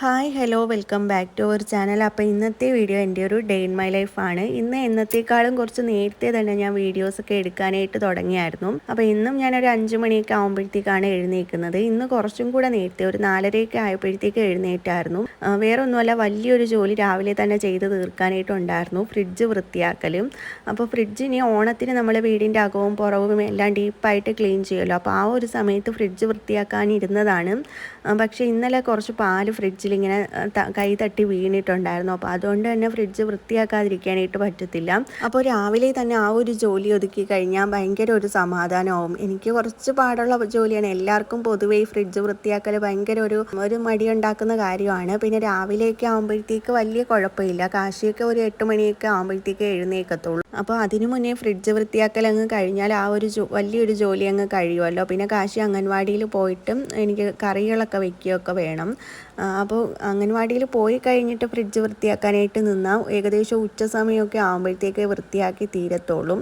Hi hello welcome back to our channel അപ്പോൾ ഇന്നത്തെ video എന്റെ ഒരു ഡേ ഇൻ മൈ ലൈഫാണ് ഇന്ന് എന്നത്തേക്കാളും കുറച്ച് നേരത്തെ തന്നെ ഞാൻ വീഡിയോസൊക്കെ എടുക്കാനായിട്ട് തുടങ്ങിയായിരുന്നു. അപ്പോൾ ഇന്നും ഞാനൊരു അഞ്ച് മണിയൊക്കെ ആകുമ്പോഴത്തേക്കാണ് എഴുന്നേൽക്കുന്നത് ഇന്ന് കുറച്ചും കൂടെ നേരത്തെ ഒരു നാലരയൊക്കെ ആയപ്പോഴത്തേക്ക് എഴുന്നേറ്റായിരുന്നു. വേറെ ഒന്നുമല്ല വലിയൊരു ജോലി രാവിലെ തന്നെ ചെയ്ത് തീർക്കാനായിട്ടുണ്ടായിരുന്നു ഫ്രിഡ്ജ് വൃത്തിയാക്കലും. അപ്പോൾ ഫ്രിഡ്ജ് ഇനി ഓണത്തിന് നമ്മൾ വീടിന്റെ അകവും പുറവും എല്ലാം ഡീപ്പായിട്ട് ക്ലീൻ ചെയ്യുമല്ലോ. അപ്പോൾ ആ ഒരു സമയത്ത് ഫ്രിഡ്ജ് വൃത്തിയാക്കാനിരുന്നതാണ്. പക്ഷേ ഇന്നലെ കുറച്ച് പാൽ ഫ്രിഡ്ജിൽ ഇങ്ങനെ കൈ തട്ടി വീണിട്ടുണ്ടായിരുന്നു. അപ്പോൾ അതുകൊണ്ട് തന്നെ ഫ്രിഡ്ജ് വൃത്തിയാക്കാതിരിക്കാനായിട്ട് പറ്റത്തില്ല. അപ്പോൾ രാവിലെ തന്നെ ആ ഒരു ജോലി ഒതുക്കി കഴിഞ്ഞാൽ ഭയങ്കര ഒരു സമാധാനമാവും. എനിക്ക് കുറച്ച് പാടുള്ള ജോലിയാണ്. എല്ലാവർക്കും പൊതുവേ ഈ ഫ്രിഡ്ജ് വൃത്തിയാക്കൽ ഭയങ്കര ഒരു ഒരു മടിയുണ്ടാക്കുന്ന കാര്യമാണ്. പിന്നെ രാവിലെയൊക്കെ ആകുമ്പോഴത്തേക്ക് വലിയ കുഴപ്പമില്ല. കാശിയൊക്കെ ഒരു എട്ട് മണിയൊക്കെ ആകുമ്പോഴത്തേക്ക് എഴുന്നേക്കത്തുള്ളൂ അപ്പോൾ അതിനു മുന്നേ ഫ്രിഡ്ജ് വൃത്തിയാക്കൽ അങ്ങ് കഴിഞ്ഞാൽ ആ ഒരു വലിയൊരു ജോലി അങ്ങ് കഴിയുമല്ലോ. പിന്നെ കാശി അംഗൻവാടിയിൽ പോയിട്ടും എനിക്ക് കറികളൊക്കെ വെക്കുകയൊക്കെ വേണം. അപ്പോൾ അംഗൻവാടിയിൽ പോയി കഴിഞ്ഞിട്ട് ഫ്രിഡ്ജ് വൃത്തിയാക്കാനായിട്ട് നിന്നാൽ ഏകദേശം ഉച്ച സമയമൊക്കെ ആകുമ്പോഴത്തേക്ക് വൃത്തിയാക്കി തീരത്തുള്ളൂ.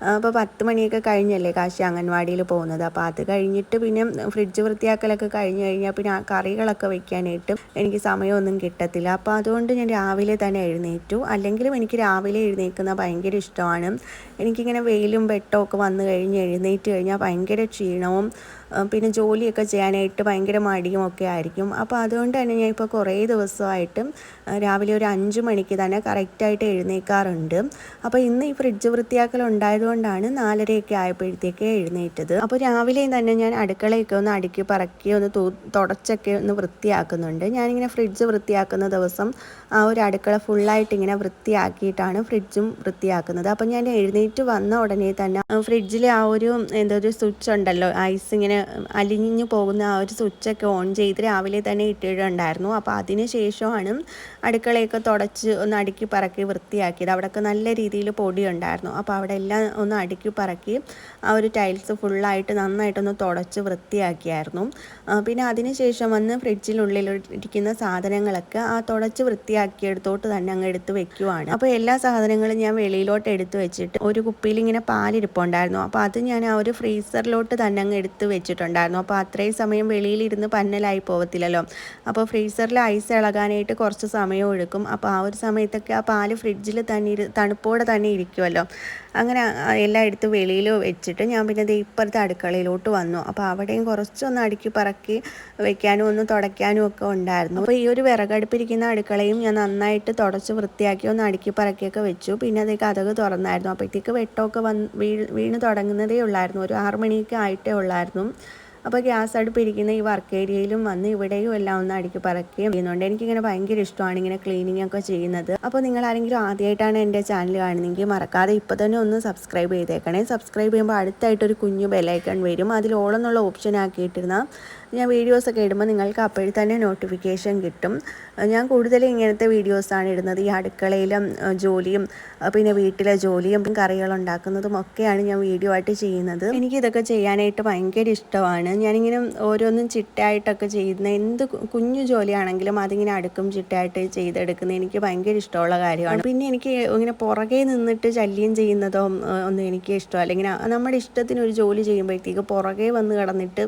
അപ്പോൾ പത്ത് മണിയൊക്കെ കഴിഞ്ഞല്ലേ കാശി അംഗൻവാടിയിൽ പോകുന്നത്? അപ്പോൾ അത് കഴിഞ്ഞിട്ട് പിന്നെ ഫ്രിഡ്ജ് വൃത്തിയാക്കലൊക്കെ കഴിഞ്ഞ് കഴിഞ്ഞാൽ പിന്നെ ആ കറികളൊക്കെ വെക്കാനായിട്ട് എനിക്ക് സമയമൊന്നും കിട്ടത്തില്ല. അപ്പോൾ അതുകൊണ്ട് ഞാൻ രാവിലെ തന്നെ എഴുന്നേറ്റു. അല്ലെങ്കിലും എനിക്ക് രാവിലെ എഴുന്നേൽക്കുന്ന ഭയങ്കര ഇഷ്ടമാണ്. എനിക്കിങ്ങനെ വെയിലും വെട്ടമൊക്കെ വന്നു കഴിഞ്ഞ് എഴുന്നേറ്റ് കഴിഞ്ഞാൽ ഭയങ്കര ക്ഷീണവും പിന്നെ ജോലിയൊക്കെ ചെയ്യാനായിട്ട് ഭയങ്കര മടിയും ഒക്കെ ആയിരിക്കും. അപ്പോൾ അതുകൊണ്ട് തന്നെ ഞാൻ ഇപ്പോൾ കുറേ ദിവസമായിട്ട് രാവിലെ ഒരു അഞ്ച് മണിക്ക് തന്നെ കറക്റ്റായിട്ട് എഴുന്നേക്കാറുണ്ട്. അപ്പോൾ ഇന്ന് ഈ ഫ്രിഡ്ജ് വൃത്തിയാക്കൽ ഉണ്ടായതുകൊണ്ടാണ് നാലരയൊക്കെ ആയപ്പോഴത്തേക്ക് എഴുന്നേറ്റത്. അപ്പോൾ രാവിലെയും തന്നെ ഞാൻ അടുക്കളയൊക്കെ ഒന്ന് അടുക്കി പറക്കി ഒന്ന് തൂ തുടച്ചൊക്കെ ഒന്ന് വൃത്തിയാക്കുന്നുണ്ട്. ഞാനിങ്ങനെ ഫ്രിഡ്ജ് വൃത്തിയാക്കുന്ന ദിവസം ആ ഒരു അടുക്കള ഫുള്ളായിട്ട് ഇങ്ങനെ വൃത്തിയാക്കിയിട്ടാണ് ഫ്രിഡ്ജും വൃത്തിയാക്കുന്നത്. അപ്പോൾ ഞാൻ എഴുന്നേറ്റ് വന്ന ഉടനെ തന്നെ ഫ്രിഡ്ജിലെ ആ ഒരു എന്തോ ഒരു സ്വിച്ച് ഉണ്ടല്ലോ ഐസ് ഇങ്ങനെ അലിഞ്ഞു പോകുന്ന ആ ഒരു സ്വിച്ചൊക്കെ ഓൺ ചെയ്ത് രാവിലെ തന്നെ ഇട്ടിട്ടുണ്ടായിരുന്നു. അപ്പോൾ അതിന് ശേഷമാണ് അടുക്കളയൊക്കെ തുടച്ച് ഒന്ന് അടുക്കി പറക്കി വൃത്തിയാക്കിയത്. അവിടെയൊക്കെ നല്ല രീതിയിൽ പൊടി ഉണ്ടായിരുന്നു അപ്പോൾ അവിടെ എല്ലാം ഒന്ന് അടുക്കി പറക്കി ആ ഒരു ടൈൽസ് ഫുള്ളായിട്ട് നന്നായിട്ടൊന്ന് തുടച്ച് വൃത്തിയാക്കിയായിരുന്നു. പിന്നെ അതിന് ശേഷം വന്ന് ഫ്രിഡ്ജിനുള്ളിൽ ഇരിക്കുന്ന സാധനങ്ങളൊക്കെ ആ തുടച്ച് വൃത്തിയാക്കിയെടുത്തോട്ട് തന്നെ അങ്ങ് എടുത്ത് വെക്കുവാണ്. അപ്പോൾ എല്ലാ സാധനങ്ങളും ഞാൻ വെളിയിലോട്ട് എടുത്ത് വെച്ചിട്ട് ഒരു കുപ്പിയിൽ ഇങ്ങനെ പാലിരിപ്പുണ്ടായിരുന്നു. അപ്പോൾ അത് ഞാൻ ആ ഒരു ഫ്രീസറിലോട്ട് തന്നെ അങ്ങ് എടുത്ത് വെച്ചിട്ടുണ്ടായിരുന്നു. അപ്പോൾ അത്രയും സമയം വെളിയിലിരുന്ന് പന്നലായി പോകത്തില്ലല്ലോ അപ്പോൾ ഫ്രീസറിൽ ഐസ് ഇളകാനായിട്ട് കുറച്ച് സമയം എടുക്കും അപ്പോൾ ആ ഒരു സമയത്തൊക്കെ ആ പാൽ ഫ്രിഡ്ജിൽ തന്നെ തണുപ്പോടെ തന്നെ ഇരിക്കുമല്ലോ അങ്ങനെ എല്ലാം എടുത്ത് വെളിയിൽ വെച്ചിട്ട് ഞാൻ പിന്നെ ഇപ്പുറത്തെ അടുക്കളയിലോട്ട് വന്നു. അപ്പോൾ അവിടെയും കുറച്ചൊന്ന് അടുക്കി പറക്കി വെക്കാനും ഒന്ന് തുടയ്ക്കാനും ഒക്കെ ഉണ്ടായിരുന്നു. അപ്പോൾ ഈ ഒരു വിറകടുപ്പിരിക്കുന്ന അടുക്കളയും ഞാൻ നന്നായിട്ട് തുടച്ച് വൃത്തിയാക്കി ഒന്ന് അടുക്കി പറക്കിയൊക്കെ വെച്ചു. പിന്നെ അതേ കഥക് തുറന്നായിരുന്നു. അപ്പോഴത്തേക്ക് വെട്ടമൊക്കെ വന്ന് വീണ് തുടങ്ങുന്നതേ ഉള്ളായിരുന്നു. ഒരു ആറ് മണിയൊക്കെ ആയിട്ടേ ഉള്ളായിരുന്നു. അപ്പോൾ ഗ്യാസ് അടുപ്പിരിക്കുന്ന ഈ വർക്ക് ഏരിയയിലും വന്ന് ഇവിടെയും എല്ലാം ഒന്ന് അടുക്കി പറക്കുകയും ചെയ്യുന്നുണ്ട്. എനിക്കിങ്ങനെ ഭയങ്കര ഇഷ്ടമാണ് ഇങ്ങനെ ക്ലീനിങ് ഒക്കെ ചെയ്യുന്നത്. അപ്പോൾ നിങ്ങൾ ആരെങ്കിലും ആദ്യമായിട്ടാണ് എന്റെ ചാനൽ കാണുന്നതെങ്കിൽ മറക്കാതെ ഇപ്പോൾ തന്നെ ഒന്ന് സബ്സ്ക്രൈബ് ചെയ്തേക്കണേ. സബ്സ്ക്രൈബ് ചെയ്യുമ്പോൾ അടുത്തായിട്ടൊരു കുഞ്ഞു ബെലൈക്കൺ വരും. അതിൽ ഓളെന്നുള്ള ഓപ്ഷൻ ആക്കിയിട്ടിരുന്നാൽ ഞാൻ വീഡിയോസൊക്കെ ഇടുമ്പോൾ നിങ്ങൾക്ക് അപ്പോഴേ തന്നെ നോട്ടിഫിക്കേഷൻ കിട്ടും. ഞാൻ കൂടുതലും ഇങ്ങനത്തെ വീഡിയോസാണ് ഇടുന്നത്. ഈ അടുക്കളയിലും ജോലിയും പിന്നെ വീട്ടിലെ ജോലിയും കറികൾ ഉണ്ടാക്കുന്നതും ഒക്കെയാണ് ഞാൻ വീഡിയോ ആയിട്ട് ചെയ്യുന്നത്. എനിക്കിതൊക്കെ ചെയ്യാനായിട്ട് ഭയങ്കര ഇഷ്ടമാണ്. ഞാനിങ്ങനെ ഓരോന്നും ചിട്ടയായിട്ടൊക്കെ ചെയ്യുന്ന എന്ത് കുഞ്ഞു ജോലിയാണെങ്കിലും അതിങ്ങനെ അടുക്കും ചിട്ടയായിട്ട് ചെയ്തെടുക്കുന്നത് എനിക്ക് ഭയങ്കര ഇഷ്ടമുള്ള കാര്യമാണ്. പിന്നെ എനിക്ക് ഇങ്ങനെ പുറകെ നിന്നിട്ട് ശല്യം ചെയ്യുന്നതോ ഒന്നും എനിക്ക് ഇഷ്ടമല്ല. ഇങ്ങനെ നമ്മുടെ ഇഷ്ടത്തിന് ഒരു ജോലി ചെയ്യുമ്പോഴത്തേക്ക് പുറകെ വന്ന് കിടന്നിട്ട്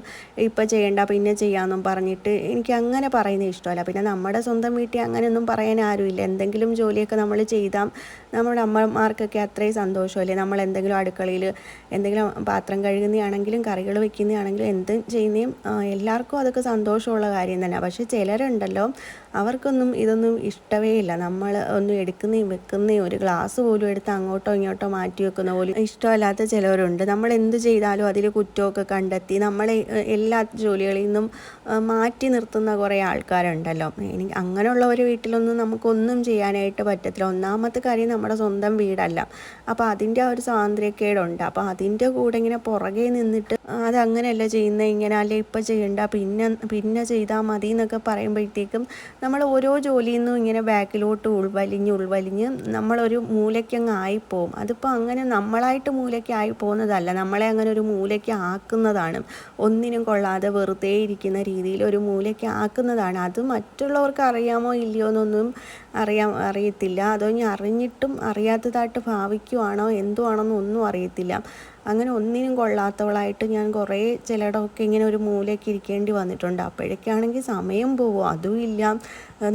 ഇപ്പം ചെയ്യേണ്ട പിന്നെ ചെയ്യാമെന്നും പറഞ്ഞിട്ട് എനിക്ക് അങ്ങനെ പറയുന്നത് ഇഷ്ടമല്ല. പിന്നെ നമ്മുടെ സ്വന്തം വീട്ടിൽ അങ്ങനെയൊന്നും പറയാൻ ആരുമില്ല. എന്തെങ്കിലും ജോലിയൊക്കെ നമ്മൾ ചെയ്താൽ നമ്മുടെ അമ്മമാർക്കൊക്കെ അത്രയും സന്തോഷമല്ലേ? നമ്മൾ എന്തെങ്കിലും അടുക്കളയിൽ എന്തെങ്കിലും പാത്രം കഴുകുന്നതാണെങ്കിലും കറികൾ വെക്കുന്നതാണെങ്കിലും എന്ത് ചെയ്യുന്നതും എല്ലാവർക്കും അതൊക്കെ സന്തോഷമുള്ള കാര്യം തന്നെ പക്ഷേ ചിലരുണ്ടല്ലോ അവർക്കൊന്നും ഇതൊന്നും ഇഷ്ടമേ ഇല്ല. നമ്മൾ ഒന്നും എടുക്കുന്നതും വെക്കുന്നതും ഒരു ഗ്ലാസ് പോലും എടുത്ത് അങ്ങോട്ടോ ഇങ്ങോട്ടോ മാറ്റി വെക്കുന്ന പോലും ഇഷ്ടമല്ലാത്ത ചിലവരുണ്ട് നമ്മൾ എന്ത് ചെയ്താലും അതിൽ കുറ്റമൊക്കെ കണ്ടെത്തി നമ്മളെ എല്ലാ എല്ലാ ജോലികളിൽ നിന്നും മാറ്റി നിർത്തുന്ന കുറേ ആൾക്കാരുണ്ടല്ലോ. എനിക്ക് അങ്ങനെയുള്ളവർ വീട്ടിലൊന്നും നമുക്കൊന്നും ചെയ്യാനായിട്ട് പറ്റത്തില്ല. ഒന്നാമത്തെ കാര്യം നമ്മുടെ സ്വന്തം വീടല്ല. അപ്പോൾ അതിന്റെ ആ ഒരു സ്വാതന്ത്ര്യക്കേടുണ്ട്. അപ്പോൾ അതിന്റെ കൂടെ ഇങ്ങനെ പുറകെ നിന്നിട്ട് അതങ്ങനെയല്ല ചെയ്യുന്നത് ഇങ്ങനെ അല്ലെ ഇപ്പം ചെയ്യണ്ട പിന്നെ പിന്നെ ചെയ്താൽ മതി എന്നൊക്കെ പറയുമ്പോഴത്തേക്കും നമ്മൾ ഓരോ ജോലിയിൽ നിന്നും ഇങ്ങനെ ബാക്കിലോട്ട് ഉൾവലിഞ്ഞ് ഉൾവലിഞ്ഞ് നമ്മളൊരു മൂലയ്ക്കങ്ങ് ആയിപ്പോവും. അതിപ്പോൾ അങ്ങനെ നമ്മളായിട്ട് മൂലയ്ക്ക് ആയി പോകുന്നതല്ല. നമ്മളെ അങ്ങനെ ഒരു മൂലയ്ക്ക് ആക്കുന്നതാണ്. ഒന്നിനും കൊള്ളാതെ വെറുതെ ഇരിക്കുന്ന രീതിയിൽ ഒരു മൂലയ്ക്ക് ആക്കുന്നതാണ്. അത് മറ്റുള്ളവർക്ക് അറിയാമോ ഇല്ലയോ എന്നൊന്നും അറിയാം അറിയത്തില്ല. അതോ ഇനി അറിഞ്ഞിട്ടും അറിയാത്തതായിട്ട് ഭാവിക്കുവാണോ എന്തുവാണോ ഒന്നും അറിയത്തില്ല. അങ്ങനെ ഒന്നിനും കൊള്ളാത്തവളായിട്ട് ഞാൻ കുറേ ചിലയിടമൊക്കെ ഇങ്ങനെ ഒരു മൂലയ്ക്ക് ഇരിക്കേണ്ടി വന്നിട്ടുണ്ട്. അപ്പോഴേക്കാണെങ്കിൽ സമയം പോവും. അതും ഇല്ല.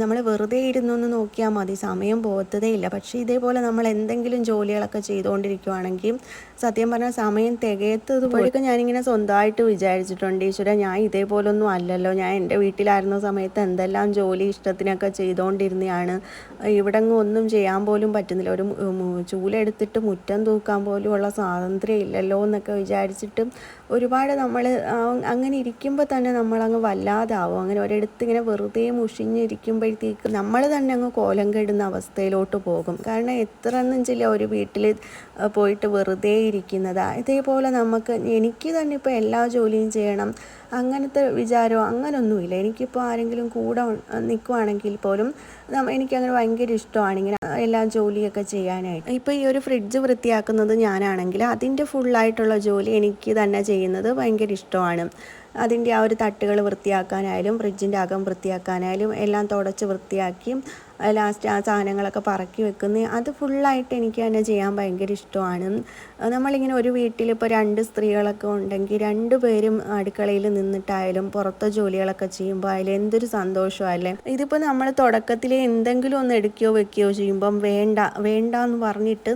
നമ്മൾ വെറുതെ ഇരുന്നൊന്ന് നോക്കിയാൽ മതി. സമയം പോകത്തതേ ഇല്ല. പക്ഷേ ഇതേപോലെ നമ്മൾ എന്തെങ്കിലും ജോലികളൊക്കെ ചെയ്തുകൊണ്ടിരിക്കുവാണെങ്കിൽ സത്യം പറഞ്ഞാൽ സമയം തികയത്തത് പോലൊക്കെ ഞാനിങ്ങനെ സ്വന്തമായിട്ട് വിചാരിച്ചിട്ടുണ്ട് ഈശ്വര ഞാൻ ഇതേപോലൊന്നും അല്ലല്ലോ. ഞാൻ എന്റെ വീട്ടിലായിരുന്ന സമയത്ത് എന്തെല്ലാം ജോലി ഇഷ്ടത്തിനൊക്കെ ചെയ്തുകൊണ്ടിരുന്നതാണ് ഇവിടെ ഒന്നും ചെയ്യാൻ പോലും പറ്റുന്നില്ല. ഒരു ചൂലെടുത്തിട്ട് മുറ്റം തൂക്കാൻ പോലും ഉള്ള സ്വാതന്ത്ര്യം ഇല്ലല്ലോ എന്നൊക്കെ വിചാരിച്ചിട്ടും ഒരുപാട് നമ്മൾ അങ്ങനെ ഇരിക്കുമ്പോൾ തന്നെ നമ്മളങ്ങ് വല്ലാതാവും. അങ്ങനെ ഒരിടത്ത് ഇങ്ങനെ വെറുതെ മുഷിഞ്ഞിരിക്കുമ്പോഴത്തേക്ക് നമ്മൾ തന്നെ അങ്ങ് കോലം കെടുന്ന അവസ്ഥയിലോട്ട് പോകും. കാരണം എത്ര എന്നുവെച്ചില്ല ചില ഒരു വീട്ടിൽ പോയിട്ട് വെറുതെ ഇരിക്കുന്നത്. ഇതേപോലെ നമുക്ക് എനിക്ക് തന്നെ ഇപ്പോൾ എല്ലാ ജോലിയും ചെയ്യണം. അങ്ങനത്തെ വിചാരമോ അങ്ങനൊന്നുമില്ല. എനിക്കിപ്പോൾ ആരെങ്കിലും കൂടെ നിൽക്കുവാണെങ്കിൽ പോലും എനിക്കങ്ങനെ ഭയങ്കര ഇഷ്ടമാണ് ഇങ്ങനെ എല്ലാ ജോലിയൊക്കെ ചെയ്യാനായിട്ട്. ഇപ്പോൾ ഈ ഒരു ഫ്രിഡ്ജ് വൃത്തിയാക്കുന്നത് ഞാനാണെങ്കിൽ അതിന്റെ ഫുള്ളായിട്ടുള്ള ജോലി എനിക്ക് തന്നെ ചെയ്യുന്നത് ഭയങ്കര ഇഷ്ടമാണ്. അതിന്റെ ആ ഒരു തട്ടുകൾ വൃത്തിയാക്കാനായാലും ഫ്രിഡ്ജിന്റെ അകം വൃത്തിയാക്കാനായാലും എല്ലാം തുടച്ച് വൃത്തിയാക്കി ലാസ്റ്റ് ആ സാധനങ്ങളൊക്കെ പറക്കി വെക്കുന്നത് അത് ഫുള്ളായിട്ട് എനിക്ക് തന്നെ ചെയ്യാൻ ഭയങ്കര ഇഷ്ടമാണ്. നമ്മളിങ്ങനെ ഒരു വീട്ടിൽ ഇപ്പോൾ രണ്ട് സ്ത്രീകളൊക്കെ ഉണ്ടെങ്കിൽ രണ്ട് പേരും അടുക്കളയിൽ നിന്നിട്ടായാലും പുറത്തെ ജോലികളൊക്കെ ചെയ്യുമ്പോൾ അതിൽ എന്തൊരു സന്തോഷമല്ലേ ഇതിപ്പോൾ നമ്മൾ തുടക്കത്തിൽ എന്തെങ്കിലും ഒന്ന് എടുക്കുകയോ വെക്കുകയോ ചെയ്യുമ്പം വേണ്ട വേണ്ട എന്ന് പറഞ്ഞിട്ട്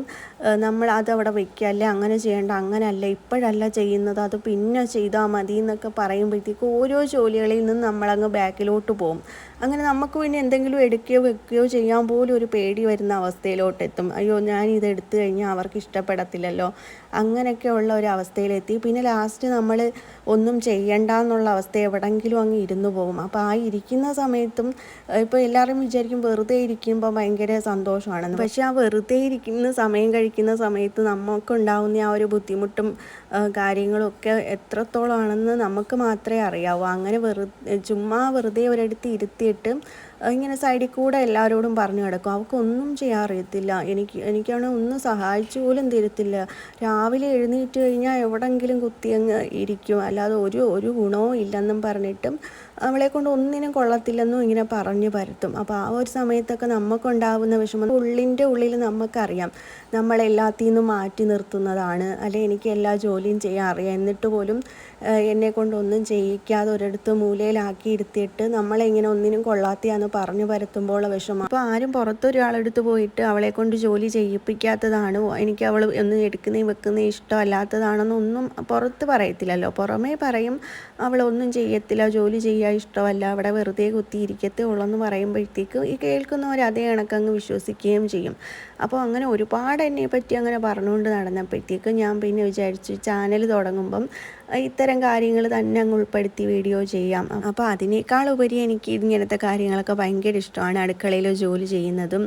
നമ്മൾ അതവിടെ വെക്കുക അല്ലേ? അങ്ങനെ ചെയ്യേണ്ട അങ്ങനല്ല ഇപ്പോഴല്ല ചെയ്യുന്നത് അത് പിന്നെ ചെയ്താൽ മതി എന്നൊക്കെ പറയുമ്പോഴത്തേക്ക് ഓരോ ജോലികളിൽ നിന്നും നമ്മളങ്ങ് ബാക്കിലോട്ട് പോകും. അങ്ങനെ നമുക്ക് പിന്നെ എന്തെങ്കിലും എടുക്കുകയോ വെക്കുകയോ ചെയ്യാൻ പോലും ഒരു പേടി വരുന്ന അവസ്ഥയിലോട്ട് എത്തും അയ്യോ ഞാൻ ഇത് എടുത്തു കഴിഞ്ഞാൽ അവർക്ക് ഇഷ്ടപ്പെടത്തില്ലല്ലോ. അങ്ങനെയൊക്കെയുള്ള ഒരു അവസ്ഥയിലെത്തി. പിന്നെ ലാസ്റ്റ് നമ്മൾ ഒന്നും ചെയ്യണ്ട എന്നുള്ള അവസ്ഥ എവിടെങ്കിലും അങ്ങ് ഇരുന്നു പോകും. അപ്പോൾ ആ ഇരിക്കുന്ന സമയത്തും ഇപ്പോൾ എല്ലാവരും വിചാരിക്കും വെറുതെ ഇരിക്കുമ്പോൾ ഭയങ്കര സന്തോഷമാണെന്ന് പക്ഷേ ആ വെറുതെ ഇരിക്കുന്ന സമയം കഴിക്കുന്ന സമയത്ത് നമുക്കുണ്ടാവുന്ന ആ ഒരു ബുദ്ധിമുട്ടും കാര്യങ്ങളും ഒക്കെ എത്രത്തോളമാണെന്ന് നമുക്ക് മാത്രമേ അറിയാവൂ. അങ്ങനെ വെറു ചുമ്മാ വെറുതെ ഒരിടത്ത് ഇരുത്തിയിട്ട് ഇങ്ങനെ സൈഡിൽ കൂടെ എല്ലാവരോടും പറഞ്ഞു കിടക്കും. അവൾക്കൊന്നും ചെയ്യാൻ അറിയത്തില്ല എനിക്ക് എനിക്കാണെങ്കിൽ ഒന്നും സഹായിച്ചു പോലും തരത്തില്ല. രാവിലെ എഴുന്നേറ്റ് കഴിഞ്ഞാൽ എവിടെങ്കിലും കുത്തിയങ്ങ് ഇരിക്കും. അല്ലാതെ ഒരു ഒരു ഗുണവും ഇല്ലെന്നും പറഞ്ഞിട്ടും അവളെ കൊണ്ട് ഒന്നിനും കൊള്ളത്തില്ലെന്നും ഇങ്ങനെ പറഞ്ഞു പരത്തും. അപ്പോൾ ആ ഒരു സമയത്തൊക്കെ നമുക്കുണ്ടാവുന്ന വിഷമം ഉള്ളിന്റെ ഉള്ളിൽ നമുക്കറിയാം നമ്മളെല്ലാത്തിൽ മാറ്റി നിർത്തുന്നതാണ്. അല്ലെ എനിക്ക് എല്ലാ ജോലിയും ചെയ്യാൻ അറിയാം. എന്നിട്ട് പോലും എന്നെ കൊണ്ടൊന്നും ചെയ്യിക്കാതെ ഒരിടത്ത് മൂലയിലാക്കി ഇരുത്തിയിട്ട് നമ്മളെ ഇങ്ങനെ ഒന്നിനും കൊള്ളാത്തയാന്ന് പറഞ്ഞു പരത്തുമ്പോൾ വിഷമം. അപ്പോൾ ആരും പുറത്തൊരാളെടുത്ത് പോയിട്ട് അവളെ കൊണ്ട് ജോലി ചെയ്യിപ്പിക്കാത്തതാണ്? എനിക്ക് അവൾ ഒന്നും എടുക്കുന്നേ വെക്കുന്നേ ഇഷ്ടമല്ലാത്തതാണെന്നൊന്നും പുറത്ത് പറയത്തില്ലല്ലോ. പുറമേ പറയും അവളൊന്നും ചെയ്യത്തില്ല ജോലി ചെയ്യാൻ ഇഷ്ടമല്ല അവിടെ വെറുതെ കുത്തിയിരിക്കത്തേ ഉള്ളെന്ന് പറയുമ്പോഴത്തേക്ക് ഈ കേൾക്കുന്നവർ അതേ കണക്കങ്ങ് വിശ്വസിക്കുകയും ചെയ്യും. അപ്പോൾ അങ്ങനെ ഒരുപാട് എന്നെ പറ്റി അങ്ങനെ പറഞ്ഞുകൊണ്ട് നടന്നപ്പോഴത്തേക്ക് ഞാൻ പിന്നെ വിചാരിച്ചു ചാനൽ തുടങ്ങുമ്പം ഇത്തരം കാര്യങ്ങൾ തന്നെ അങ്ങ് ഉൾപ്പെടുത്തി വീഡിയോ ചെയ്യാം. അപ്പോൾ അതിനേക്കാൾ ഉപരി എനിക്ക് ഇങ്ങനത്തെ കാര്യങ്ങളൊക്കെ ഭയങ്കര ഇഷ്ടമാണ്. അടുക്കളയിൽ ജോലി ചെയ്യുന്നതും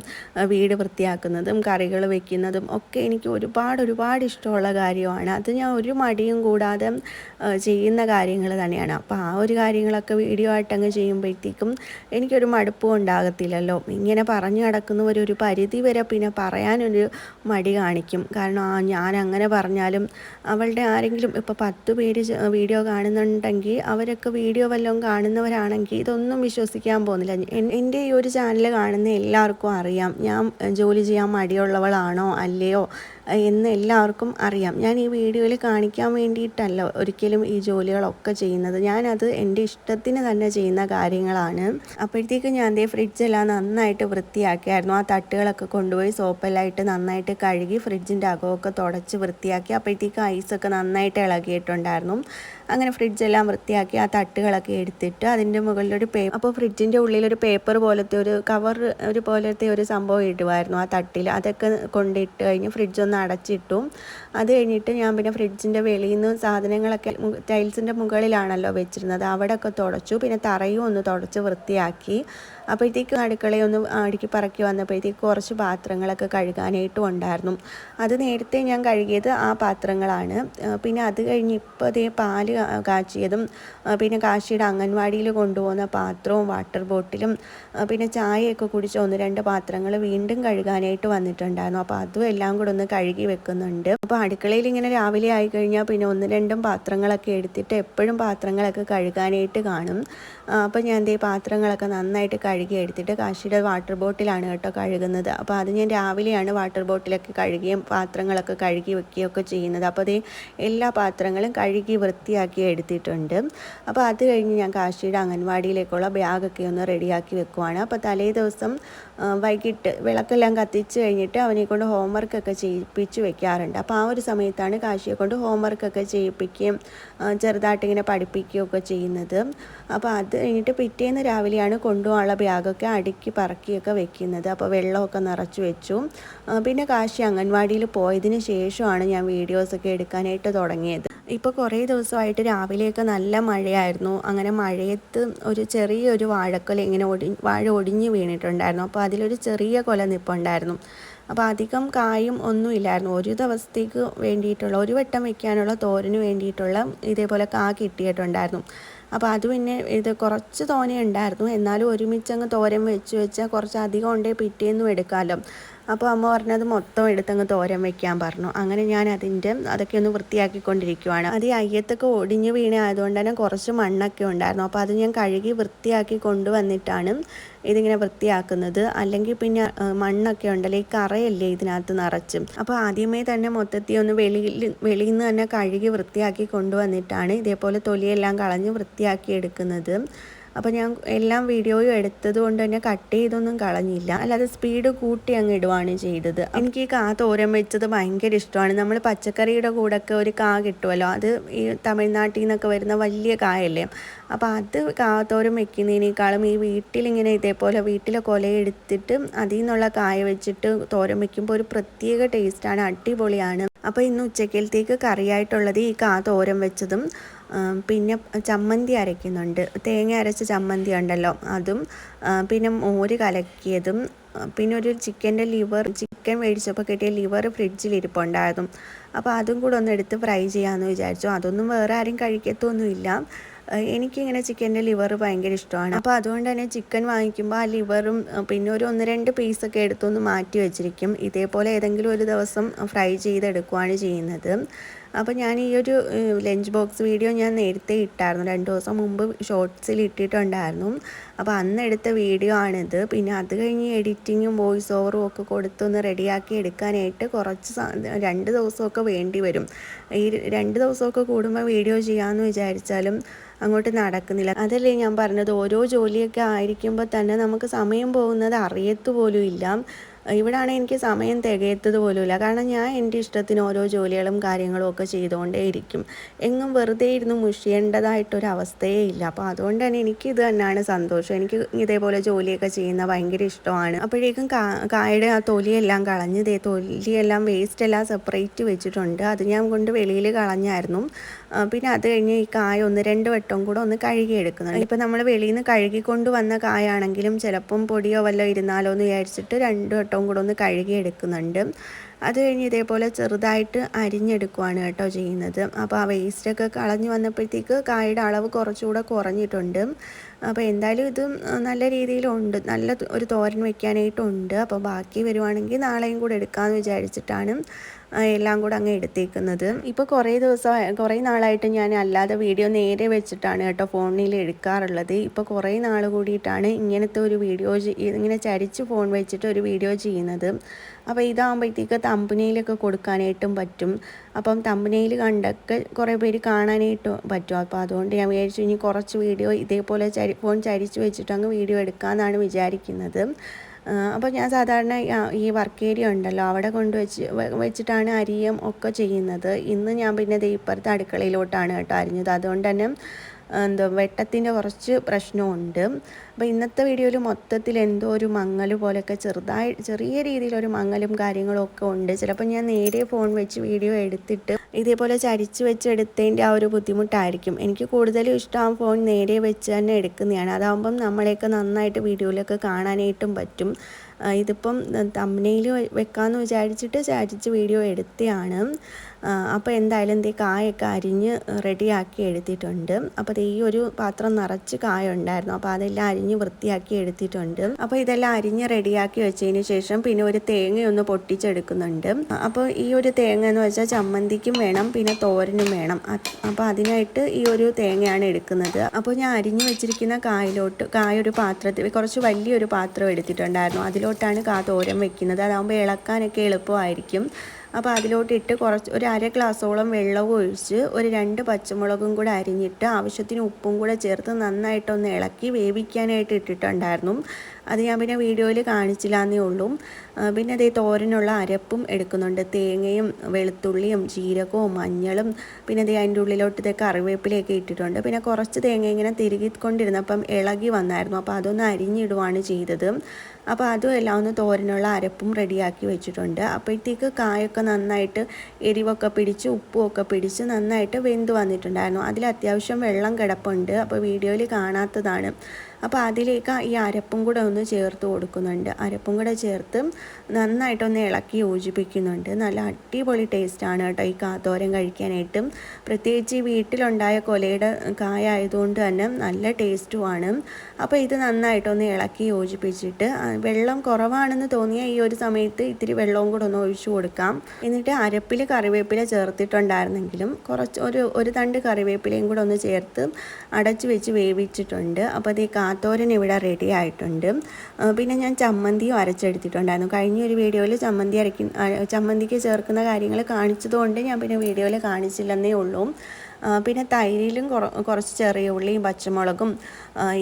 വീട് വൃത്തിയാക്കുന്നതും കറികൾ വെക്കുന്നതും ഒക്കെ എനിക്ക് ഒരുപാട് ഒരുപാട് ഇഷ്ടമുള്ള കാര്യമാണ്. അത് ഞാൻ ഒരു മടിയും കൂടാതെ ചെയ്യുന്ന കാര്യങ്ങൾ തന്നെയാണ്. അപ്പോൾ ആ ഒരു കാര്യങ്ങളൊക്കെ വീഡിയോ ആയിട്ട് അങ്ങ് ചെയ്യുമ്പോഴത്തേക്കും എനിക്കൊരു മടുപ്പും ഉണ്ടാകത്തില്ലല്ലോ. ഇങ്ങനെ പറഞ്ഞു കിടക്കുന്നവർ ഒരു പരിധി വരെ പിന്നെ പറയാനൊരു മടി കാണിക്കും. കാരണം ആ ഞാൻ അങ്ങനെ പറഞ്ഞാലും അവളുടെ ആരെങ്കിലും ഇപ്പോൾ പത്ത് പേര് ജ- വീഡിയോ കാണുന്നുണ്ടെങ്കിൽ അവരൊക്കെ വീഡിയോ വല്ലതും കാണുന്നവരാണെങ്കിൽ ഇതൊന്നും വിശ്വസിക്കാൻ പോകുന്നില്ല. എന്റെ ഈ ഒരു ചാനൽ കാണുന്ന എല്ലാവർക്കും അറിയാം. ഞാൻ ജോലി ചെയ്യാൻ മടിയുള്ളവളാണോ അല്ലയോ? എന്ന് എല്ലാവർക്കും അറിയാം. ഞാൻ ഈ വീഡിയോയിൽ കാണിക്കാൻ വേണ്ടിയിട്ടല്ല ഒരിക്കലും ഈ ജോലികളൊക്കെ ചെയ്യുന്നത്. ഞാനത് എന്റെ ഇഷ്ടത്തിന് തന്നെ ചെയ്യുന്ന കാര്യങ്ങളാണ്. അപ്പോഴത്തേക്ക് ഞാൻ ദേ ഫ്രിഡ്ജെല്ലാം നന്നായിട്ട് വൃത്തിയാക്കിയായിരുന്നു. ആ തട്ടുകളൊക്കെ കൊണ്ടുപോയി സോപ്പെല്ലാം ഇട്ട് നന്നായിട്ട് കഴുകി ഫ്രിഡ്ജിന്റെ അകമൊക്കെ തുടച്ച് വൃത്തിയാക്കി. അപ്പോഴത്തേക്ക് ഐസൊക്കെ നന്നായിട്ട് ഇളകിയിട്ടുണ്ടായിരുന്നു. അങ്ങനെ ഫ്രിഡ്ജെല്ലാം വൃത്തിയാക്കി ആ തട്ടുകളൊക്കെ എടുത്തിട്ട് അതിന്റെ മുകളിലൊരു പേ അപ്പോൾ ഫ്രിഡ്ജിന്റെ ഉള്ളിലൊരു പേപ്പർ പോലത്തെ ഒരു കവർ ഒരു പോലത്തെ ഒരു സംഭവം ഇടുമായിരുന്നു ആ തട്ടിൽ അതൊക്കെ കൊണ്ടിട്ട് കഴിഞ്ഞ് ഫ്രിഡ്ജ് ഒന്ന് അടച്ചിട്ടു അത് കഴിഞ്ഞിട്ട് ഞാൻ പിന്നെ ഫ്രിഡ്ജിന്റെ വെളിയിൽ നിന്ന് സാധനങ്ങളൊക്കെ ടൈൽസിന്റെ മുകളിലാണല്ലോ വെച്ചിരുന്നത്. അവിടെ ഒക്കെ തുടച്ചു. പിന്നെ തറയും ഒന്ന് തുടച്ച് വൃത്തിയാക്കി. അപ്പോഴത്തേക്ക് അടുക്കളയൊന്ന് അടുക്കി പറക്കി വന്നപ്പോഴത്തേക്ക് കുറച്ച് പാത്രങ്ങളൊക്കെ കഴുകാനായിട്ടും ഉണ്ടായിരുന്നു. അത് നേരത്തെ ഞാൻ കഴുകിയത് ആ പാത്രങ്ങളാണ്. പിന്നെ അത് കഴിഞ്ഞ് ഇപ്പോൾ അതേ പാൽ കാച്ചിയതും പിന്നെ കാശിയുടെ അംഗൻവാടിയിൽ കൊണ്ടുപോകുന്ന പാത്രവും വാട്ടർ ബോട്ടിലും പിന്നെ ചായയൊക്കെ കുടിച്ച് ഒന്ന് രണ്ട് പാത്രങ്ങൾ വീണ്ടും കഴുകാനായിട്ട് വന്നിട്ടുണ്ടായിരുന്നു. അപ്പോൾ അതും എല്ലാം കൂടെ ഒന്ന് കഴുകി വെക്കുന്നുണ്ട്. അപ്പോൾ അടുക്കളയിൽ ഇങ്ങനെ രാവിലെ ആയി കഴിഞ്ഞാൽ പിന്നെ ഒന്ന് രണ്ടും പാത്രങ്ങളൊക്കെ എടുത്തിട്ട് എപ്പോഴും പാത്രങ്ങളൊക്കെ കഴുകാനായിട്ട് കാണും. അപ്പോൾ ഞാൻ ദേ പാത്രങ്ങളൊക്കെ നന്നായിട്ട് കഴുകി എടുത്തിട്ട് കാശിയുടെ വാട്ടർ ബോട്ടിലാണ് കേട്ടോ കഴുകുന്നത്. അപ്പോൾ അത് ഞാൻ രാവിലെയാണ് വാട്ടർ ബോട്ടിലൊക്കെ കഴുകിയും പാത്രങ്ങളൊക്കെ കഴുകി വെക്കുകയൊക്കെ ചെയ്യുന്നത്. അപ്പോൾ അതേ എല്ലാ പാത്രങ്ങളും കഴുകി വൃത്തിയാക്കി എടുത്തിട്ടുണ്ട്. അപ്പോൾ അത് കഴിഞ്ഞ് ഞാൻ കാശിയുടെ അംഗൻവാടിയിലേക്കുള്ള ബാഗൊക്കെ ഒന്ന് റെഡിയാക്കി വെക്കുവാണ്. അപ്പോൾ തലേ ദിവസം വൈകിട്ട് വിളക്കെല്ലാം കത്തിച്ച് കഴിഞ്ഞിട്ട് അവനെ കൊണ്ട് ഹോംവർക്കൊക്കെ ചെയ്യിപ്പിച്ച് വെക്കാറുണ്ട്. അപ്പോൾ ആ ഒരു സമയത്താണ് കാശിയെ കൊണ്ട് ഹോംവർക്കൊക്കെ ചെയ്യിപ്പിക്കുകയും ചെറുതായിട്ടിങ്ങനെ ചെറുതായിട്ട് ഇങ്ങനെ പഠിപ്പിക്കുകയും ഒക്കെ ചെയ്യുന്നത്. അപ്പോൾ അത് കഴിഞ്ഞിട്ട് പിറ്റേന്ന് രാവിലെയാണ് കൊണ്ടുപോകാനുള്ള ബാഗൊക്കെ അടുക്കി പറക്കിയൊക്കെ വെക്കുന്നത്. അപ്പോൾ വെള്ളമൊക്കെ നിറച്ച് വെച്ചു. പിന്നെ കാശി അംഗൻവാടിയിൽ പോയതിന് ശേഷമാണ് ഞാൻ വീഡിയോസൊക്കെ എടുക്കാനായിട്ട് തുടങ്ങിയത്. ഇപ്പോൾ കുറേ ദിവസമായിട്ട് രാവിലെയൊക്കെ നല്ല മഴയായിരുന്നു. അങ്ങനെ മഴയത്ത് ഒരു ചെറിയൊരു വാഴക്കൊല ഇങ്ങനെ ഒടി വാഴ ഒടിഞ്ഞ് വീണിട്ടുണ്ടായിരുന്നു. അപ്പോൾ അതിലൊരു ചെറിയ കൊല നിപ്പുണ്ടായിരുന്നു. അപ്പോൾ അധികം കായും ഒന്നും ഇല്ലായിരുന്നു. ഒരു ദിവസത്തേക്ക് വേണ്ടിയിട്ടുള്ള ഒരു വട്ടം വെക്കാനുള്ള തോരന് വേണ്ടിയിട്ടുള്ള ഇതേപോലെ കാ കിട്ടിയിട്ടുണ്ടായിരുന്നു. അപ്പോൾ അത് പിന്നെ ഇത് കുറച്ച് തോനെ ഉണ്ടായിരുന്നു. എന്നാലും ഒരുമിച്ചങ്ങ് തോരൻ വെച്ച് വെച്ചാൽ കുറച്ച് അധികം ഉണ്ടെങ്കിൽ പിറ്റേന്നും എടുക്കാമല്ലോ അപ്പോൾ അമ്മ പറഞ്ഞത് മൊത്തം എടുത്തങ്ങ് തോരൻ വെക്കാൻ പറഞ്ഞു. അങ്ങനെ ഞാൻ അതിന്റെ അതൊക്കെ ഒന്ന് വൃത്തിയാക്കിക്കൊണ്ടിരിക്കുവാണ്. അത് ഈ അയ്യത്തൊക്കെ ഒടിഞ്ഞ് വീണ ആയതുകൊണ്ട് തന്നെ കുറച്ച് മണ്ണൊക്കെ ഉണ്ടായിരുന്നു. അപ്പോൾ അത് ഞാൻ കഴുകി വൃത്തിയാക്കി കൊണ്ടുവന്നിട്ടാണ് ഇതിങ്ങനെ വൃത്തിയാക്കുന്നത്. അല്ലെങ്കിൽ പിന്നെ മണ്ണൊക്കെ ഉണ്ടല്ലോ ഈ കറയല്ലേ ഇതിനകത്ത് നിറച്ചും. അപ്പോൾ ആദ്യമേ തന്നെ മൊത്തത്തിൽ ഒന്ന് വെളിയിൽ വെളിയിൽ നിന്ന് തന്നെ കഴുകി വൃത്തിയാക്കി കൊണ്ടുവന്നിട്ടാണ് ഇതേപോലെ തൊലിയെല്ലാം കളഞ്ഞ് വൃത്തിയാക്കി എടുക്കുന്നത്. അപ്പോൾ ഞാൻ എല്ലാം വീഡിയോയും എടുത്തത് കൊണ്ട് തന്നെ കട്ട് ചെയ്തൊന്നും കളഞ്ഞില്ല. അല്ലാതെ സ്പീഡ് കൂട്ടി അങ്ങ് ഇടുവാണ് ചെയ്തത്. എനിക്ക് ഈ കാ തോരൻ വെച്ചത് ഭയങ്കര ഇഷ്ടമാണ്. നമ്മൾ പച്ചക്കറിയുടെ കൂടെയൊക്കെ ഒരു കാ കിട്ടുമല്ലോ അത് ഈ തമിഴ്നാട്ടിൽ നിന്നൊക്കെ വരുന്ന വലിയ കായല്ലേ? അപ്പോൾ അത് കാ തോരൻ വെക്കുന്നതിനേക്കാളും ഈ വീട്ടിലിങ്ങനെ ഇതേപോലെ വീട്ടിലെ കൊല എടുത്തിട്ട് അതിൽ നിന്നുള്ള കായ വെച്ചിട്ട് തോരൻ വെക്കുമ്പോൾ ഒരു പ്രത്യേക ടേസ്റ്റാണ് അടിപൊളിയാണ്. അപ്പോൾ ഇന്ന് ഉച്ചക്കലത്തേക്ക് കറിയായിട്ടുള്ളത് ഈ കാ തോരൻ വെച്ചതും പിന്നെ ചമ്മന്തി അരയ്ക്കുന്നുണ്ട്. തേങ്ങ അരച്ച ചമ്മന്തി ഉണ്ടല്ലോ അതും പിന്നെ മോര് കലക്കിയതും പിന്നെ ഒരു ചിക്കന്റെ ലിവർ ചിക്കൻ മേടിച്ചപ്പോൾ കിട്ടിയ ലിവർ ഫ്രിഡ്ജിൽ ഇരിപ്പുണ്ടായിരുന്നു അപ്പോൾ അതും കൂടെ ഒന്ന് എടുത്ത് ഫ്രൈ ചെയ്യാമെന്ന് വിചാരിച്ചു. അതൊന്നും വേറെ ആരും കഴിക്കത്തൊന്നുമില്ല. എനിക്കിങ്ങനെ ചിക്കന്റെ ലിവർ ഭയങ്കര ഇഷ്ടമാണ്. അപ്പോൾ അതുകൊണ്ട് തന്നെ ചിക്കൻ വാങ്ങിക്കുമ്പോൾ ആ ലിവറും പിന്നെ ഒരു ഒന്ന് രണ്ട് പീസൊക്കെ എടുത്തൊന്ന് മാറ്റി വെച്ചിരിക്കും. ഇതേപോലെ ഏതെങ്കിലും ഒരു ദിവസം ഫ്രൈ ചെയ്തെടുക്കുകയാണ് ചെയ്യുന്നത്. അപ്പോൾ ഞാൻ ഈ ഒരു ലഞ്ച് ബോക്സ് വീഡിയോ ഞാൻ നേരത്തെ ഇട്ടായിരുന്നു. രണ്ട് ദിവസം മുമ്പ് ഷോർട്സിൽ ഇട്ടിട്ടുണ്ടായിരുന്നു. അപ്പോൾ അന്ന് എടുത്ത വീഡിയോ ആണിത്. പിന്നെ അത് കഴിഞ്ഞ് എഡിറ്റിങ്ങും വോയിസ് ഓവറും ഒക്കെ കൊടുത്തൊന്ന് റെഡിയാക്കി എടുക്കാനായിട്ട് കുറച്ച് രണ്ട് ദിവസമൊക്കെ വേണ്ടി വരും. ഈ രണ്ട് ദിവസമൊക്കെ കൂടുമ്പോൾ വീഡിയോ ചെയ്യാമെന്ന് വിചാരിച്ചാലും അങ്ങോട്ട് നടക്കുന്നില്ല. അതല്ലേ ഞാൻ പറഞ്ഞത്? ഓരോ ജോലിയൊക്കെ ആയിരിക്കുമ്പോൾ തന്നെ നമുക്ക് സമയം പോകുന്നത് അറിയത്തുപോലും ഇല്ല. ഇവിടാണെങ്കിൽ എനിക്ക് സമയം തികയത്തത് പോലുമില്ല. കാരണം ഞാൻ എന്റെ ഇഷ്ടത്തിന് ഓരോ ജോലികളും കാര്യങ്ങളും ഒക്കെ ചെയ്തുകൊണ്ടേ ഇരിക്കും എങ്ങും വെറുതെ ഇരുന്ന് മുഷിയേണ്ടതായിട്ടൊരവസ്ഥയേ ഇല്ല. അപ്പോൾ അതുകൊണ്ട് തന്നെ എനിക്ക് ഇത് തന്നെയാണ് സന്തോഷം. എനിക്ക് ഇതേപോലെ ജോലിയൊക്കെ ചെയ്യുന്ന ഭയങ്കര ഇഷ്ടമാണ്. അപ്പോഴേക്കും കായയുടെ ആ തൊലിയെല്ലാം കളഞ്ഞ് ദേ തൊലിയെല്ലാം വേസ്റ്റ് എല്ലാം സെപ്പറേറ്റ് വെച്ചിട്ടുണ്ട്. അത് ഞാൻ കൊണ്ട് വെളിയിൽ കളഞ്ഞായിരുന്നു. പിന്നെ അത് കഴിഞ്ഞ് ഈ കായ ഒന്ന് രണ്ട് വട്ടം കൂടെ ഒന്ന് കഴുകി എടുക്കുന്നുണ്ട് ഇപ്പം നമ്മൾ വെളിയിൽ നിന്ന് കഴുകിക്കൊണ്ട് വന്ന കായാണെങ്കിലും ചിലപ്പം പൊടിയോ വല്ലോ ഇരുന്നാലോ എന്ന് വിചാരിച്ചിട്ട് രണ്ട് വട്ടവും കൂടെ ഒന്ന് കഴുകി എടുക്കുന്നുണ്ട് അത് കഴിഞ്ഞ് ഇതേപോലെ ചെറുതായിട്ട് അരിഞ്ഞെടുക്കുവാണ് കേട്ടോ ചെയ്യുന്നത്. അപ്പോൾ ആ വേസ്റ്റൊക്കെ കളഞ്ഞു വന്നപ്പോഴത്തേക്ക് കായയുടെ അളവ് കുറച്ചുകൂടെ കുറഞ്ഞിട്ടുണ്ട്. അപ്പോൾ എന്തായാലും ഇത് നല്ല രീതിയിലുണ്ട്. നല്ല ഒരു തോരൻ വെക്കാനായിട്ടുണ്ട്. അപ്പോൾ ബാക്കി വരുവാണെങ്കിൽ നാളെയും കൂടെ എടുക്കാമെന്ന് വിചാരിച്ചിട്ടാണ് എല്ലാം കൂടെ അങ്ങ് എടുത്തേക്കുന്നത്. ഇപ്പോൾ കുറേ ദിവസം കുറേ നാളായിട്ട് ഞാൻ അല്ലാതെ വീഡിയോ നേരെ വെച്ചിട്ടാണ് കേട്ടോ ഫോണിൽ എടുക്കാറുള്ളത്. ഇപ്പോൾ കുറേ നാൾ കൂടിയിട്ടാണ് ഇങ്ങനത്തെ ഒരു വീഡിയോ ഇങ്ങനെ ചരിച്ച് ഫോൺ വെച്ചിട്ട് ഒരു വീഡിയോ ചെയ്യുന്നത്. അപ്പോൾ ഇതാകുമ്പോഴത്തേക്ക് തമ്പനയിലൊക്കെ കൊടുക്കാനായിട്ടും പറ്റും. അപ്പം തമ്പനയിൽ കണ്ടൊക്കെ കുറേ പേര് കാണാനായിട്ട് പറ്റും. അപ്പോൾ അതുകൊണ്ട് ഞാൻ വിചാരിച്ചു ഇനി കുറച്ച് വീഡിയോ ഇതേപോലെ ചരി ഫോൺ ചരിച്ച് വെച്ചിട്ട് അങ്ങ് വീഡിയോ എടുക്കാമെന്നാണ് വിചാരിക്കുന്നത്. അപ്പോൾ ഞാൻ സാധാരണ ഈ വർക്ക് ഏരിയ ഉണ്ടല്ലോ അവിടെ കൊണ്ട് വെച്ച് വെച്ചിട്ടാണ് അരിയും ഒക്കെ ചെയ്യുന്നത്. ഇന്ന് ഞാൻ പിന്നെ ഇപ്പുറത്തെ അടുക്കളയിലോട്ടാണ് കേട്ടോ അരിഞ്ഞത്. അതുകൊണ്ട് തന്നെ എന്താ വെട്ടത്തിന്റെ കുറച്ച് പ്രശ്നമുണ്ട്. അപ്പോൾ ഇന്നത്തെ വീഡിയോയിൽ മൊത്തത്തിൽ എന്തോ ഒരു മങ്ങൽ പോലെയൊക്കെ ചെറുതായി ചെറിയ രീതിയിലൊരു മങ്ങലും കാര്യങ്ങളും ഒക്കെ ഉണ്ട്. ചിലപ്പോൾ ഞാൻ നേരെ ഫോൺ വെച്ച് വീഡിയോ എടുത്തിട്ട് ഇതേപോലെ ചരിച്ച് വെച്ച് എടുത്തതിന്റെ ആ ഒരു ബുദ്ധിമുട്ടായിരിക്കും. എനിക്ക് കൂടുതലും ഇഷ്ടം ഫോൺ നേരെ വെച്ച് തന്നെ എടുക്കുന്നതാണ്. അതാകുമ്പം നമ്മളെയൊക്കെ നന്നായിട്ട് വീഡിയോയിലൊക്കെ കാണാനായിട്ടും പറ്റും. ഇതിപ്പം തമ്മനയിൽ വെക്കാമെന്ന് വിചാരിച്ചിട്ട് ചരിച്ച് വീഡിയോ എടുത്തതാണ്. അപ്പോൾ എന്തായാലും എന്തേ കായൊക്കെ അരിഞ്ഞ് റെഡിയാക്കി എടുത്തിട്ടുണ്ട്. അപ്പോൾ ഈ ഒരു പാത്രം നിറച്ച് കായ ഉണ്ടായിരുന്നു. അപ്പോൾ അതെല്ലാം അരിഞ്ഞ് വൃത്തിയാക്കി എടുത്തിട്ടുണ്ട്. അപ്പോൾ ഇതെല്ലാം അരിഞ്ഞ് റെഡിയാക്കി വെച്ചതിന് ശേഷം പിന്നെ ഒരു തേങ്ങയൊന്ന് പൊട്ടിച്ചെടുക്കുന്നുണ്ട്. അപ്പോൾ ഈ ഒരു തേങ്ങ എന്ന് വെച്ചാൽ ചമ്മന്തിക്കും വേണം പിന്നെ തോരനും വേണം. അപ്പോൾ അതിനായിട്ട് ഈ ഒരു തേങ്ങയാണ് എടുക്കുന്നത്. അപ്പോൾ ഞാൻ അരിഞ്ഞു വെച്ചിരിക്കുന്ന കായലോട്ട് കായ ഒരു പാത്രത്തിൽ കുറച്ച് വലിയൊരു പാത്രം എടുത്തിട്ടുണ്ടായിരുന്നു. അതിലോട്ടാണ് കാ തോരൻ വെക്കുന്നത്. അതാകുമ്പോൾ ഇളക്കാനൊക്കെ എളുപ്പമായിരിക്കും. അപ്പോൾ അതിലോട്ടിട്ട് കുറച്ച് ഒരു അര ഗ്ലാസ്സോളം വെള്ളവും ഒഴിച്ച് ഒരു രണ്ട് പച്ചമുളകും കൂടെ അരിഞ്ഞിട്ട് ആവശ്യത്തിന് ഉപ്പും കൂടെ ചേർത്ത് നന്നായിട്ടൊന്ന് ഇളക്കി വേവിക്കാനായിട്ട് ഇട്ടിട്ടുണ്ടായിരുന്നു. അത് ഞാൻ പിന്നെ വീഡിയോയിൽ കാണിച്ചില്ല എന്നേ ഉള്ളൂ പിന്നെ അതേ തോരനുള്ള അരപ്പും എടുക്കുന്നുണ്ട്. തേങ്ങയും വെളുത്തുള്ളിയും ജീരകവും മഞ്ഞളും പിന്നെ അതേ അതിന്റെ ഉള്ളിലോട്ട് ഇതേ കറിവേപ്പിലയൊക്കെ ഇട്ടിട്ടുണ്ട്. പിന്നെ കുറച്ച് തേങ്ങ ഇങ്ങനെ തിരുകിക്കൊണ്ടിരുന്നപ്പം ഇളകി വന്നായിരുന്നു. അപ്പോൾ അതൊന്ന് അരിഞ്ഞിടുവാണ് ചെയ്തത്. അപ്പോൾ അതും എല്ലാം ഒന്ന് തോരനുള്ള അരപ്പും റെഡിയാക്കി വെച്ചിട്ടുണ്ട്. അപ്പോഴത്തേക്ക് കായൊക്കെ നന്നായിട്ട് എരിവൊക്കെ പിടിച്ച് ഉപ്പും ഒക്കെ പിടിച്ച് നന്നായിട്ട് വെന്ത് വന്നിട്ടുണ്ടായിരുന്നു. അതിൽ അത്യാവശ്യം വെള്ളം കിടപ്പുണ്ട്. അപ്പോൾ വീഡിയോയിൽ കാണാത്തതാണ്. അപ്പോൾ അതിലേക്ക് ഈ അരപ്പും കൂടെ ഒന്ന് ചേർത്ത് കൊടുക്കുന്നുണ്ട്. അരപ്പും കൂടെ ചേർത്ത് നന്നായിട്ടൊന്ന് ഇളക്കി യോജിപ്പിക്കുന്നുണ്ട്. നല്ല അടിപൊളി ടേസ്റ്റാണ് കേട്ടോ ഈ കാത്തോരൻ കഴിക്കാനായിട്ടും. പ്രത്യേകിച്ച് ഈ വീട്ടിലുണ്ടായ കൊലയുടെ കായ ആയതുകൊണ്ട് തന്നെ നല്ല ടേസ്റ്റുമാണ് അപ്പോൾ ഇത് നന്നായിട്ടൊന്ന് ഇളക്കി യോജിപ്പിച്ചിട്ട് വെള്ളം കുറവാണെന്ന് തോന്നിയ ഈ ഒരു സമയത്ത് ഇത്തിരി വെള്ളവും കൂടെ ഒന്ന് ഒഴിച്ചു കൊടുക്കാം. എന്നിട്ട് അരപ്പിൽ കറിവേപ്പില ചേർത്തിട്ടുണ്ടായിരുന്നെങ്കിലും കുറച്ച് ഒരു ഒരു തണ്ട് കറിവേപ്പിലയും കൂടെ ഒന്ന് ചേർത്ത് അടച്ചു വെച്ച് വേവിച്ചിട്ടുണ്ട്. അപ്പോൾ അത് ഈ കാത്തോരൻ ഇവിടെ റെഡി ആയിട്ടുണ്ട്. പിന്നെ ഞാൻ ചമ്മന്തിയും അരച്ചെടുത്തിട്ടുണ്ടായിരുന്നു. കഴിഞ്ഞ ഒരു വീഡിയോയിൽ ചമ്മന്തി അരയ്ക്കുന്ന ചമ്മന്തിക്ക് ചേർക്കുന്ന കാര്യങ്ങൾ കാണിച്ചതുകൊണ്ട് ഞാൻ പിന്നെ വീഡിയോയിൽ കാണിച്ചില്ലെന്നേ ഉള്ളൂ. പിന്നെ തൈരിലും കുറച്ച് ചെറിയ ഉള്ളിയും പച്ചമുളകും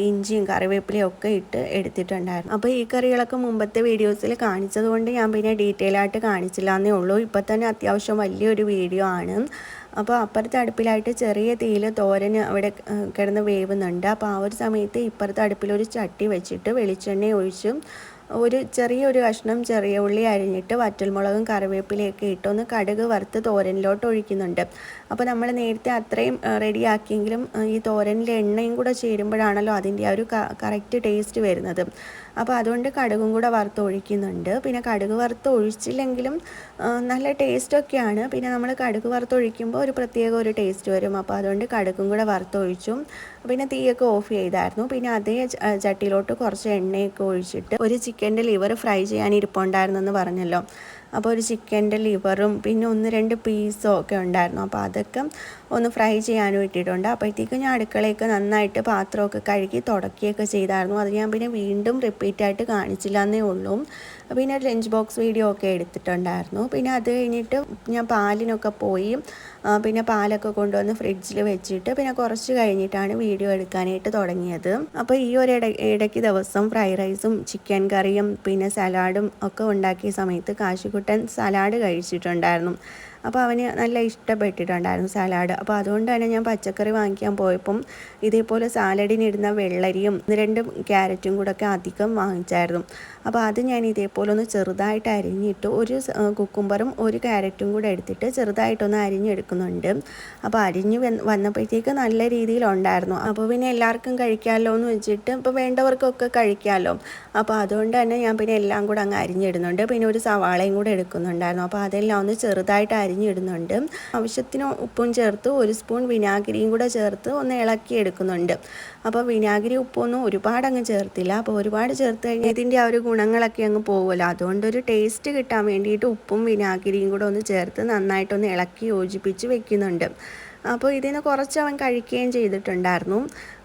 ഇഞ്ചിയും കറിവേപ്പിലയും ഒക്കെ ഇട്ട് എടുത്തിട്ടുണ്ടായിരുന്നു. അപ്പോൾ ഈ കറികളൊക്കെ മുമ്പത്തെ വീഡിയോസിൽ കാണിച്ചതുകൊണ്ട് ഞാൻ പിന്നെ ഡീറ്റെയിൽ ആയിട്ട് കാണിച്ചില്ല എന്നേ ഉള്ളൂ. ഇപ്പോൾ തന്നെ അത്യാവശ്യം വലിയൊരു വീഡിയോ ആണ്. അപ്പോൾ അപ്പുറത്തെ അടുപ്പിലായിട്ട് ചെറിയ തീയിൽ തോരന് അവിടെ കിടന്ന് വേവുന്നുണ്ട്. അപ്പോൾ ആ ഒരു സമയത്ത് ഇപ്പുറത്തെ അടുപ്പിലൊരു ചട്ടി വെച്ചിട്ട് വെളിച്ചെണ്ണ ഒഴിച്ചും ഒരു ചെറിയൊരു കഷ്ണം ചെറിയ ഉള്ളി അരിഞ്ഞിട്ട് വറ്റൽമുളകും കറിവേപ്പിലയൊക്കെ ഇട്ടൊന്ന് കടുക് വറുത്ത് തോരനിലോട്ട് ഒഴിക്കുന്നുണ്ട്. അപ്പോൾ നമ്മൾ നേരത്തെ അത്രയും റെഡിയാക്കിയെങ്കിലും ഈ തോരനിൽ എണ്ണയും കൂടെ ചേരുമ്പോഴാണല്ലോ അതിന്റെ ആ ഒരു കറക്റ്റ് ടേസ്റ്റ് വരുന്നത്. അപ്പോൾ അതുകൊണ്ട് കടുകും കൂടെ വറുത്ത് ഒഴിക്കുന്നുണ്ട്. പിന്നെ കടുക് വറുത്ത് ഒഴിച്ചില്ലെങ്കിലും നല്ല ടേസ്റ്റൊക്കെയാണ് പിന്നെ നമ്മൾ കടുക് വറുത്ത് ഒഴിക്കുമ്പോൾ ഒരു പ്രത്യേക ഒരു ടേസ്റ്റ് വരും. അപ്പോൾ അതുകൊണ്ട് കടുകും കൂടെ വറുത്തൊഴിച്ചു പിന്നെ തീയൊക്കെ ഓഫ് ചെയ്തായിരുന്നു. പിന്നെ അതേ ചട്ടിയിലോട്ട് കുറച്ച് എണ്ണയൊക്കെ ഒഴിച്ചിട്ട് ഒരു ചിക്കന്റെ ലിവർ ഫ്രൈ ചെയ്യാൻ ഇരിപ്പുണ്ടായിരുന്നു എന്ന് പറഞ്ഞല്ലോ. അപ്പോൾ ഒരു ചിക്കന്റെ ലിവറും പിന്നെ ഒന്ന് രണ്ട് പീസും ഒക്കെ ഉണ്ടായിരുന്നു. അപ്പോൾ അതൊക്കെ ഒന്ന് ഫ്രൈ ചെയ്യാനും ഇട്ടിട്ടുണ്ട്. അപ്പോഴത്തേക്കും ഞാൻ അടുക്കളയൊക്കെ നന്നായിട്ട് പാത്രമൊക്കെ കഴുകി തുടക്കിയൊക്കെ ചെയ്തായിരുന്നു. അത് ഞാൻ പിന്നെ വീണ്ടും റിപ്പീറ്റായിട്ട് കാണിച്ചില്ല എന്നേ ഉള്ളൂ. പിന്നെ ലഞ്ച് ബോക്സ് വീഡിയോ ഒക്കെ എടുത്തിട്ടുണ്ടായിരുന്നു. പിന്നെ അത് കഴിഞ്ഞിട്ട് ഞാൻ പാലിനൊക്കെ പോയി. പിന്നെ പാലൊക്കെ കൊണ്ടുവന്ന് ഫ്രിഡ്ജിൽ വെച്ചിട്ട് പിന്നെ കുറച്ച് കഴിഞ്ഞിട്ടാണ് വീഡിയോ എടുക്കാനായിട്ട് തുടങ്ങിയത്. അപ്പോൾ ഈ ഒരു ഇട ഇടയ്ക്ക് ദിവസം ഫ്രൈഡ് റൈസും ചിക്കൻ കറിയും പിന്നെ സലാഡും ഒക്കെ ഉണ്ടാക്കിയ സമയത്ത് കാശിക്കുട്ടൻ സലാഡ് കഴിച്ചിട്ടുണ്ടായിരുന്നു. അപ്പോൾ അവന് നല്ല ഇഷ്ടപ്പെട്ടിട്ടുണ്ടായിരുന്നു സലാഡ്. അപ്പോൾ അതുകൊണ്ട് തന്നെ ഞാൻ പച്ചക്കറി വാങ്ങിക്കാൻ പോയപ്പം ഇതേപോലെ സാലഡിനിടുന്ന വെള്ളരിയും രണ്ടും ക്യാരറ്റും കൂടെ ഒക്കെ അധികം വാങ്ങിച്ചായിരുന്നു. അപ്പോൾ അത് ഞാൻ ഇതേപോലെ ഒന്ന് ചെറുതായിട്ട് അരിഞ്ഞിട്ട് ഒരു കുക്കുംബറും ഒരു ക്യാരറ്റും കൂടെ എടുത്തിട്ട് ചെറുതായിട്ടൊന്ന് അരിഞ്ഞെടുക്കുന്നുണ്ട്. അപ്പോൾ അരിഞ്ഞ് വന്നപ്പോഴത്തേക്ക് നല്ല രീതിയിലുണ്ടായിരുന്നു. അപ്പോൾ പിന്നെ എല്ലാവർക്കും കഴിക്കാമല്ലോ എന്ന് വെച്ചിട്ട് ഇപ്പോൾ വേണ്ടവർക്കൊക്കെ കഴിക്കാമല്ലോ. അപ്പോൾ അതുകൊണ്ട് തന്നെ ഞാൻ പിന്നെ എല്ലാം കൂടെ അങ്ങ് അരിഞ്ഞിടുന്നുണ്ട്. പിന്നെ ഒരു സവാളയും കൂടെ എടുക്കുന്നുണ്ടായിരുന്നു. അപ്പോൾ അതെല്ലാം ഒന്ന് ചെറുതായിട്ട് അരിഞ്ഞിടുന്നുണ്ട്. ആവശ്യത്തിന് ഉപ്പും ചേർത്ത് ഒരു സ്പൂൺ വിനാഗിരിയും കൂടെ ചേർത്ത് ഒന്ന് ഇളക്കി എടുക്കുന്നുണ്ട് അപ്പോൾ വിനാഗിരി ഉപ്പൊന്നും ഒരുപാട് അങ്ങ് ചേർത്തില്ല. അപ്പോൾ ഒരുപാട് ചേർത്ത് കഴിഞ്ഞാൽ ഇതിന്റെ ആ ഒരു ഗുണങ്ങളൊക്കെ അങ്ങ് പോകുമല്ലോ. അതുകൊണ്ടൊരു ടേസ്റ്റ് കിട്ടാൻ വേണ്ടിയിട്ട് ഉപ്പും വിനാഗിരിയും കൂടെ ഒന്ന് ചേർത്ത് നന്നായിട്ടൊന്ന് ഇളക്കി യോജിപ്പിച്ച് വെക്കുന്നുണ്ട്. അപ്പോൾ ഇതിന് കുറച്ച് അവൻ കഴിക്കുകയും ചെയ്തിട്ടുണ്ടായിരുന്നു.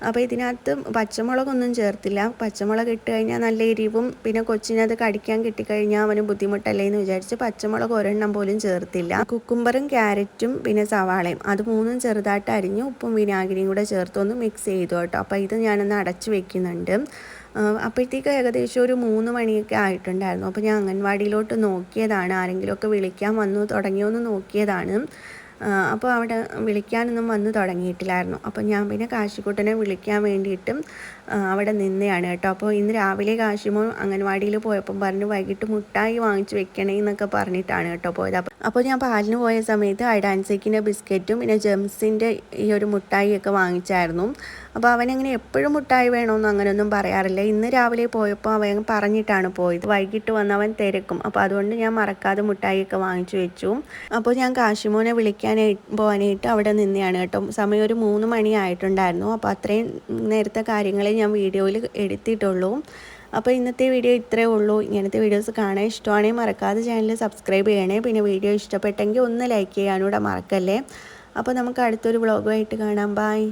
അപ്പോൾ ഇതിനകത്ത് പച്ചമുളകൊന്നും ചേർത്തില്ല. പച്ചമുളക് ഇട്ട് കഴിഞ്ഞാൽ നല്ല എരിവും പിന്നെ കൊച്ചിനത് കടിക്കാൻ കിട്ടിക്കഴിഞ്ഞാൽ അവന് ബുദ്ധിമുട്ടല്ലേ എന്ന് വിചാരിച്ച് പച്ചമുളക് ഒരെണ്ണം പോലും ചേർത്തില്ല. കുക്കുംബറും ക്യാരറ്റും പിന്നെ സവാളയും. അത് മൂന്നും ചെറുതായിട്ട് അരിഞ്ഞ് ഉപ്പും വിനാഗിരിയും കൂടെ ചേർത്തൊന്ന് മിക്സ് ചെയ്തു കേട്ടോ. അപ്പോൾ ഇത് ഞാനൊന്ന് അടച്ചു വെക്കുന്നുണ്ട്. അപ്പോഴത്തേക്ക് ഏകദേശം ഒരു മൂന്ന് മണിയൊക്കെ ആയിട്ടുണ്ടായിരുന്നു. അപ്പോൾ ഞാൻ അംഗൻവാടിയിലോട്ട് നോക്കിയതാണ്. ആരെങ്കിലുമൊക്കെ വിളിക്കാൻ വന്നു തുടങ്ങിയോ എന്ന് നോക്കിയതാണ്. അപ്പോൾ അവിടെ വിളിക്കാനൊന്നും വന്ന് തുടങ്ങിയിട്ടില്ലായിരുന്നു. അപ്പോൾ ഞാൻ പിന്നെ കാശിക്കുട്ടനെ വിളിക്കാൻ വേണ്ടിയിട്ടും അവിടെ നിന്നെയാണ് കേട്ടോ. അപ്പോൾ ഇന്ന് രാവിലെ കാശിമോ അംഗൻവാടിയിൽ പോയപ്പോൾ പറഞ്ഞു വൈകിട്ട് മുട്ടായി വാങ്ങിച്ച് വെക്കണേ എന്നൊക്കെ പറഞ്ഞിട്ടാണ് കേട്ടോ പോയത്. അപ്പോൾ ഞാൻ പാലിന് പോയ സമയത്ത് ഐഡാൻസിക്കിന്റെ ബിസ്ക്കറ്റും പിന്നെ ജെംസിന്റെ ഈ ഒരു മുട്ടായിയൊക്കെ വാങ്ങിച്ചായിരുന്നു. അപ്പോൾ അവനങ്ങനെ എപ്പോഴും മുട്ടായി വേണമെന്ന് അങ്ങനെയൊന്നും പറയാറില്ല. ഇന്ന് രാവിലെ പോയപ്പോൾ അവൻ പറഞ്ഞിട്ടാണ് പോയത്. വൈകിട്ട് വന്ന് അവൻ തിരക്കും. അപ്പോൾ അതുകൊണ്ട് ഞാൻ മറക്കാതെ മുട്ടായിയൊക്കെ വാങ്ങിച്ചു വെച്ചു. അപ്പോൾ ഞാൻ കാശിമോനെ വിളിക്കാനായി പോകാനായിട്ട് അവിടെ നിന്നെയാണ് കേട്ടോ. സമയം ഒരു മൂന്ന് മണി ആയിട്ടുണ്ടായിരുന്നു. അപ്പോൾ അത്രയും നേരത്തെ കാര്യങ്ങളെ ഞാൻ വീഡിയോയിൽ എടുത്തിട്ടുള്ളൂ. അപ്പോൾ ഇന്നത്തെ വീഡിയോ ഇത്രയേ ഉള്ളൂ. ഇങ്ങനത്തെ വീഡിയോസ് കാണാൻ ഇഷ്ടമാണെങ്കിൽ മറക്കാതെ ചാനൽ സബ്സ്ക്രൈബ് ചെയ്യണേ. പിന്നെ വീഡിയോ ഇഷ്ടപ്പെട്ടെങ്കിൽ ഒന്ന് ലൈക്ക് ചെയ്യാനൂടെ മറക്കല്ലേ. അപ്പോൾ നമുക്ക് അടുത്തൊരു വ്ളോഗുമായിട്ട് കാണാം. ബൈ